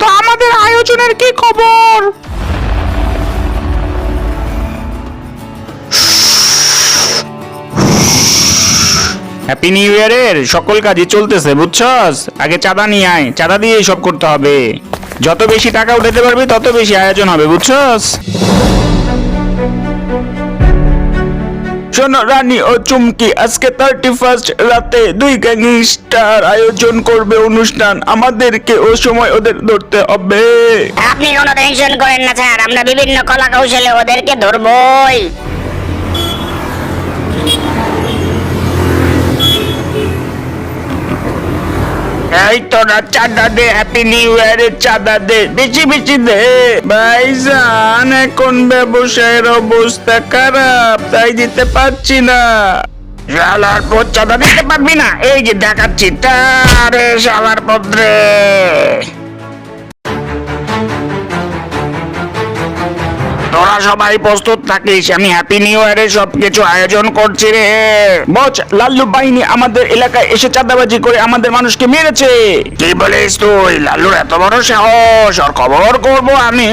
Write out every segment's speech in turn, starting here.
তো আমাদের আয়োজনের কি খবর? হ্যাপি নিউ ইয়ারের সকল কাজই চলতেছে, বুঝছস? আগে চাঁদা নিয়ে আয়, চাঁদা দিয়ে সব করতে হবে। যত বেশি টাকা উঠাতে পারবি, তত বেশি আয়োজন হবে, বুঝছস? শোনো রানী ও চুমকি, আজকে থার্টি ফার্স্ট রাতে দুই গ্যাংস্টার আয়োজন করবে অনুষ্ঠান। আমাদেরকে ও সময় ওদের ধরতে হবে। আপনি কোনো টেনশন করেন না স্যার, আমরা বিভিন্ন কলা কৌশলে ওদেরকে ধরবই। এই তোরা চাঁদা দে হ্যাপি নিউ ইয়ারের চাঁদা দে। বেশি বেশি দে। ভাইজান, এখন ব্যবসায়ের অবস্থা খারাপ, তাই দিতে পারছি না। শালার পথ চাঁদা দিতে পারবি না? এই যে দেখাচ্ছি, তারে শালার পত্রে তোরা সবাই প্রস্তুত থাকিস। আমি হ্যাপি নিউ ইয়ারে সবকিছু আয়োজন করছি রে। বচ লাল্লু বাহিনী আমাদের এলাকায় এসে চাঁদাবাজি করে আমাদের মানুষকে মেরেছে। কি বলিস তুই? লাল্লুর এত বড় সাহস ওর খবর করব আমি।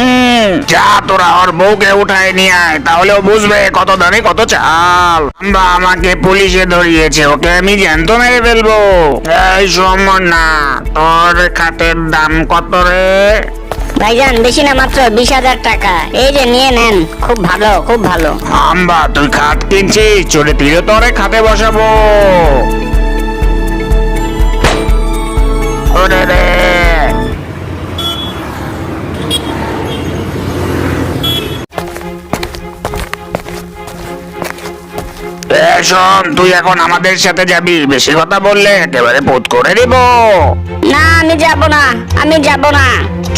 যা তোরা ওর বউকে উঠায় নিয়ে আয় তাহলে ও বুঝবে কত দামে কত চাল। আমরা আমাকে পুলিশে ধরিয়েছে ওকে আমি জ্যান্ত মেরে ফেলব। এই সমন না তোর খাটের দাম কত রে? ভাইজান, বেশি না, মাত্র বিশ হাজার টাকা। এই যে নিয়ে নেন। খুব ভালো খুব ভালো। আম্বা, তুই খাট কিনছিস? চলে তিরে তরে খাতে বসাবো। ওরে রে। শোন তুই এখন আমাদের সাথে যাবি। বেশি কথা বললে একেবারে পোত করে দিব না আমি যাব না আমি যাব না।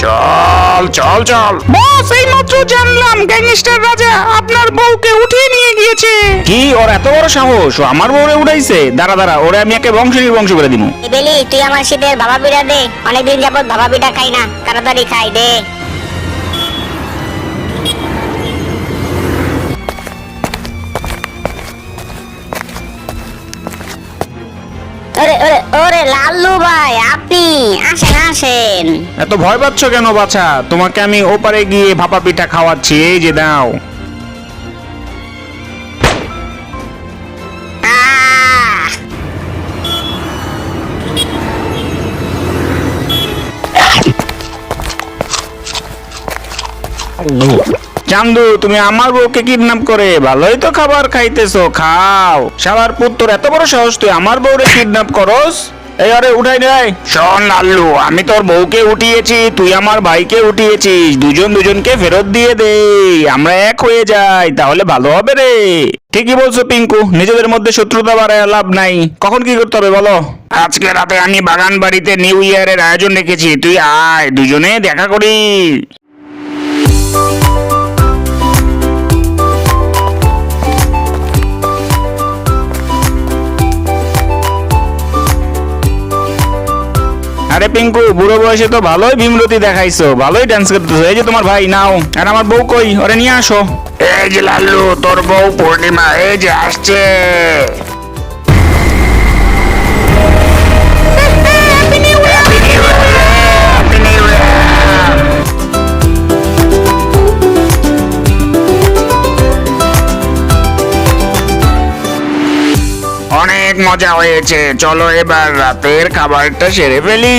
চল চল চল। বস এই মাত্র জানলাম গ্যাংস্টার রাজা আপনার বউকে উঠিয়ে নিয়ে গিয়েছে। কি ওর এত বড় সাহস? ও আমার বউরে উঠাইছে? দাঁড়া দাঁড়া ওরে আমি একে বংশ বংশ করে দিব বেলি তুই আমার শীতের ভাবা পিঠা দে। অনেকদিন যাবত ভাবা পিঠা খাই না তাড়াতাড়ি খাই দে। লাল্লু ভাই, আপনি আসেন আসেন। এত ভয় পাচ্ছ কেন বাছা? তোমাকে আমি ওপারে গিয়ে ভাপা পিঠা খাওয়াচ্ছি, এই যে দাও। চান্দু, তুমি আমার বউকে কিডন্যাপ করে ভালোই তো খাবার খাইতেছো, খাও। শালার পুত্তর, এত বড় সাহস তুই আমার বউরে কিডন্যাপ করস? এই আরে উঠাই নাই শোন লাল্লু আমি তোর বউকে উঠিয়েছি তুই আমার ভাইকে উঠিয়েছিস দুজন দুজনকে ফেরত দিয়ে দে আমরা এক হয়ে যাই তাহলে ভালো হবে রে। ঠিকই বলছো পিঙ্কু নিজেদের মধ্যে শত্রুতা বাড়ায় লাভ নাই। কখন কি করতে হবে বলো? আজকে রাতে আমি বাগান বাড়িতে নিউ ইয়ারের আয়োজন রেখেছি তুই আয় দুজনে দেখা করি। আরে পিঙ্কু, বুড়ো বয়সে তো ভালোই ভীমরতি দেখাইছো, ভালোই ডান্স করতেছো। এই যে তোমার ভাই, নাও। আর আমার বউ কই? ওরে নিয়ে আসো। এই যে লাল্লু, তোর বউ পূর্ণিমা, এই যে আসছে। অনেক মজা হয়েছে। চলো এবার রাতের খাবারটা সেরে ফেলি।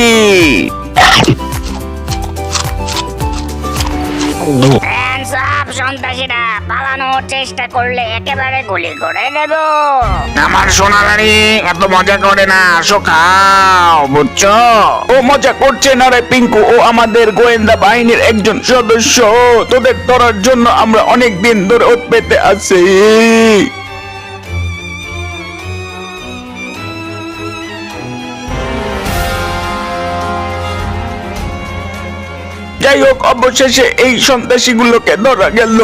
সন্ত্রাসীরা। পালানোর চেষ্টা করলে একেবারে গুলি করে দেব। আমার সোনা রানী এত মজা করে না আসো খাও বুঝছ? ও মজা করছে না রে পিঙ্কু ও আমাদের গোয়েন্দা বাহিনীর একজন সদস্য। তোদের ধরার জন্য আমরা অনেক দিন ধরে ওত পেতে আছি। যাই হোক অবশেষে এই সন্ত্রাসীগুলোকে ধরা গেল।